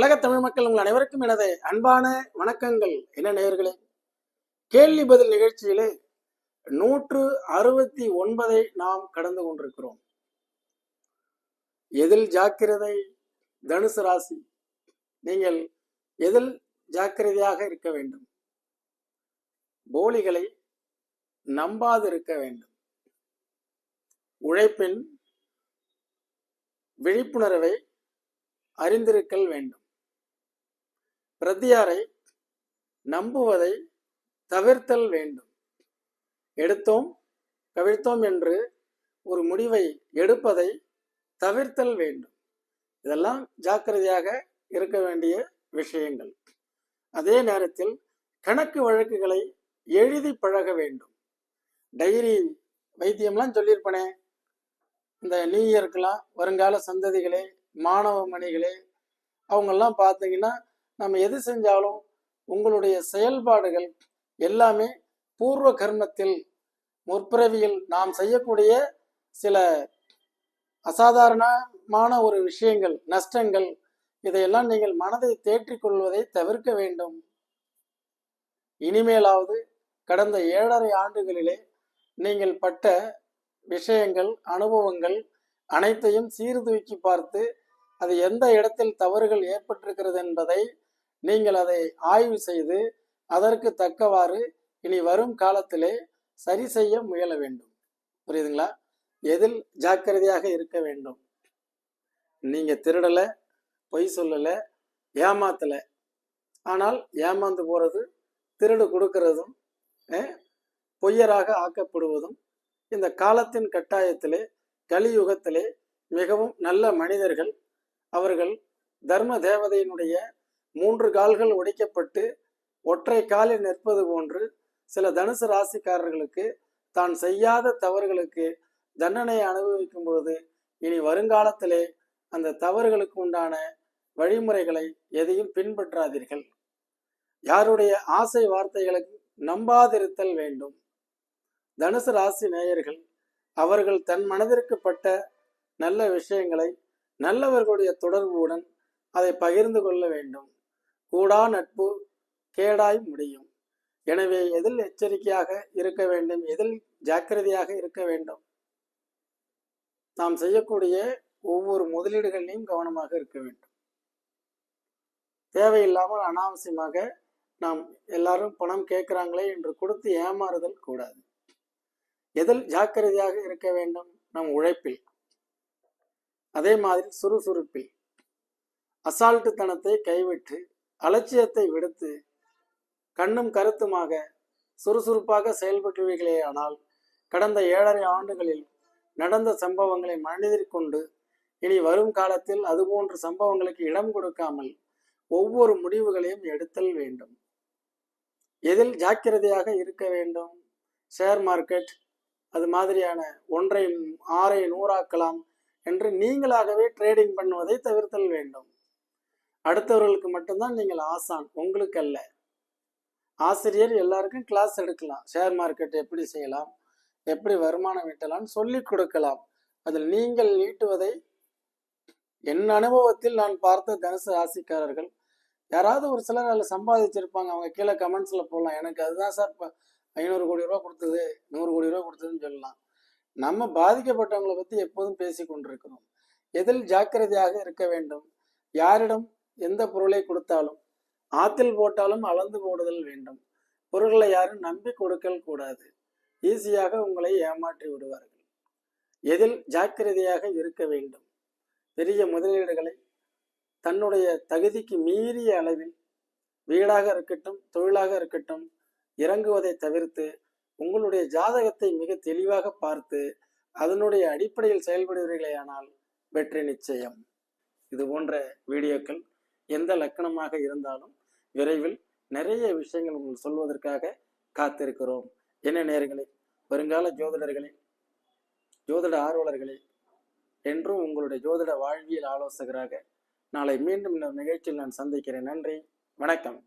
உலக தமிழ் மக்கள் உங்கள் அனைவருக்கும் எனது அன்பான வணக்கங்கள். என்ன நேயர்களே? கேள்வி பதில் நிகழ்ச்சியிலே நூற்று அறுபத்தி ஒன்பதை நாம் கடந்து கொண்டிருக்கிறோம். எதில் ஜாக்கிரதை தனுசு ராசி? நீங்கள் எதில் ஜாக்கிரதையாக இருக்க வேண்டும்? போலிகளை நம்பாதிருக்க வேண்டும். உழைப்பின் விழிப்புணர்வை அறிந்திருக்கல் வேண்டும். பிரத்தியாரை நம்புவதை தவிர்த்தல் வேண்டும். எடுத்தோம் கவிழ்த்தோம் என்று ஒரு முடிவை எடுப்பதை தவிர்த்தல் வேண்டும். இதெல்லாம் ஜாக்கிரதையாக இருக்க வேண்டிய விஷயங்கள். அதே நேரத்தில் கணக்கு வழக்குகளை எழுதி பழக வேண்டும். டைரி வைத்தியம்லாம் சொல்லியிருப்பனே. இந்த நியூ இயர்க்கெல்லாம் வருங்கால சந்ததிகளே மாணவ மணிகளே அவங்கெல்லாம் பார்த்தீங்கன்னா நம்ம எது செஞ்சாலும் உங்களுடைய செயல்பாடுகள் எல்லாமே பூர்வ கர்மத்தில் முற்பிறவியில் நாம் செய்யக்கூடிய சில அசாதாரணமான ஒரு விஷயங்கள் நஷ்டங்கள். இதையெல்லாம் நீங்கள் மனதை தேற்றிக் கொள்வதை தவிர்க்க வேண்டும். இனிமேலாவது கடந்த ஏழரை ஆண்டுகளிலே நீங்கள் பட்ட விஷயங்கள் அனுபவங்கள் அனைத்தையும் சீர்தூக்கி பார்த்து அது எந்த இடத்தில் தவறுகள் ஏற்பட்டிருக்கிறது என்பதை நீங்கள் அதை ஆய்வு செய்து அதற்கு தக்கவாறு இனி வரும் காலத்திலே சரி செய்ய முயல வேண்டும். புரியுதுங்களா? எதில் ஜாக்கிரதையாக இருக்க வேண்டும். நீங்க திருடல பொய் சொல்லல ஏமாத்தல. ஆனால் ஏமாந்து போறது திருடு கொடுக்கறதும் பொய்யராக ஆக்கப்படுவதும் இந்த காலத்தின் கட்டாயத்திலே கலியுகத்திலே மிகவும் நல்ல மனிதர்கள் அவர்கள் தர்ம தேவதையினுடைய மூன்று கால்கள் உடைக்கப்பட்டு ஒற்றை காலில் நிற்பது போன்று சில தனுசு ராசிக்காரர்களுக்கு தான் செய்யாத தவறுகளுக்கு தண்டனையை அனுபவிக்கும் பொழுது இனி வருங்காலத்திலே அந்த தவறுகளுக்கு உண்டான வழிமுறைகளை எதையும் பின்பற்றாதீர்கள். யாருடைய ஆசை வார்த்தைகளை நம்பாதிருத்தல் வேண்டும். தனுசு ராசி நேயர்கள் அவர்கள் தன் மனதிற்கு பட்ட நல்ல விஷயங்களை நல்லவர்களுடைய தொடர்புடன் அதை பகிர்ந்து கொள்ள வேண்டும். கூடா நட்பு கேடாய் முடியும். எனவே எதில் எச்சரிக்கையாக இருக்க வேண்டும்? எதில் ஜாக்கிரதையாக இருக்க வேண்டும்? நாம் செய்யக்கூடிய ஒவ்வொரு முதலீடுகளிலும் கவனமாக இருக்க வேண்டும். தேவையில்லாமல் அனாவசியமாக நாம் எல்லாரும் பணம் கேட்கிறாங்களே என்று கொடுத்து ஏமாறுதல் கூடாது. எதில் ஜாக்கிரதையாக இருக்க வேண்டும்? நம் உழைப்பில். அதே மாதிரி சுறுசுறுப்பில். அசால்ட்டுத்தனத்தை கைவிட்டு அலட்சியத்தை விடுத்து கண்ணும் கருத்துமாக சுறுசுறுப்பாக செயல்பட்டுவீர்களேயானால் கடந்த ஏழரை ஆண்டுகளில் நடந்த சம்பவங்களை மனதிற்கொண்டு இனி வரும் காலத்தில் அதுபோன்ற சம்பவங்களுக்கு இடம் கொடுக்காமல் ஒவ்வொரு முடிவுகளையும் எடுத்தல் வேண்டும். எதில் ஜாக்கிரதையாக இருக்க வேண்டும்? ஷேர் மார்க்கெட் அது மாதிரியான ஒன்றை ஆறை நூறாக்கலாம் என்று நீங்களாகவே ட்ரேடிங் பண்ணுவதை தவிர்த்தல் வேண்டும். அடுத்தவர்களுக்கு மட்டும்தான் நீங்கள் ஆசான். உங்களுக்கு அல்ல. ஆசிரியர் எல்லாருக்கும் கிளாஸ் எடுக்கலாம். ஷேர் மார்க்கெட் எப்படி செய்யலாம்? எப்படி வருமானம் ஈட்டலாம்னு சொல்லிக் கொடுக்கலாம். அதில் நீங்கள் ஈட்டுவதை என் அனுபவத்தில் நான் பார்த்த தனுசு ராசிக்காரர்கள் யாராவது ஒரு சிலர் அதில் சம்பாதிச்சிருப்பாங்க. அவங்க கீழே கமெண்ட்ஸில் போடலாம். எனக்கு அதுதான் சார் இப்போ ஐநூறு கோடி ரூபா கொடுத்தது நூறு கோடி ரூபா கொடுத்ததுன்னு சொல்லலாம். நம்ம பாதிக்கப்பட்டவங்களை பற்றி எப்போதும் பேசி கொண்டிருக்கிறோம். எதில் ஜாக்கிரதையாக இருக்க வேண்டும்? யாரிடம் எந்த பொருளை கொடுத்தாலும் ஆத்தில் போட்டாலும் அளந்து போடுதல் வேண்டும். பொருள்களை யாரும் நம்பி கொடுக்கல் கூடாது. ஈஸியாக உங்களை ஏமாற்றி விடுவார்கள். எதில் ஜாக்கிரதையாக இருக்க வேண்டும். பெரிய முதலீடுகளை தன்னுடைய தகுதிக்கு மீறிய அளவில் வீடாக இருக்கட்டும் தொழிலாக இருக்கட்டும் இறங்குவதை தவிர்த்து உங்களுடைய ஜாதகத்தை மிக தெளிவாக பார்த்து அதனுடைய அடிப்படையில் செயல்படுவீர்களேயானால் வெற்றி நிச்சயம். இது போன்ற வீடியோக்கள் எந்த லக்கணமாக இருந்தாலும் விரைவில் நிறைய விஷயங்கள் உங்களுக்கு சொல்வதற்காக காத்திருக்கிறோம். என்ன நேர்களே வருங்கால ஜோதிடர்களே ஜோதிட ஆர்வலர்களே என்றும் உங்களுடைய ஜோதிட வாழ்வியல் ஆலோசகராக நாளை மீண்டும் இந்த நிகழ்ச்சியில் நான் சந்திக்கிறேன். நன்றி வணக்கம்.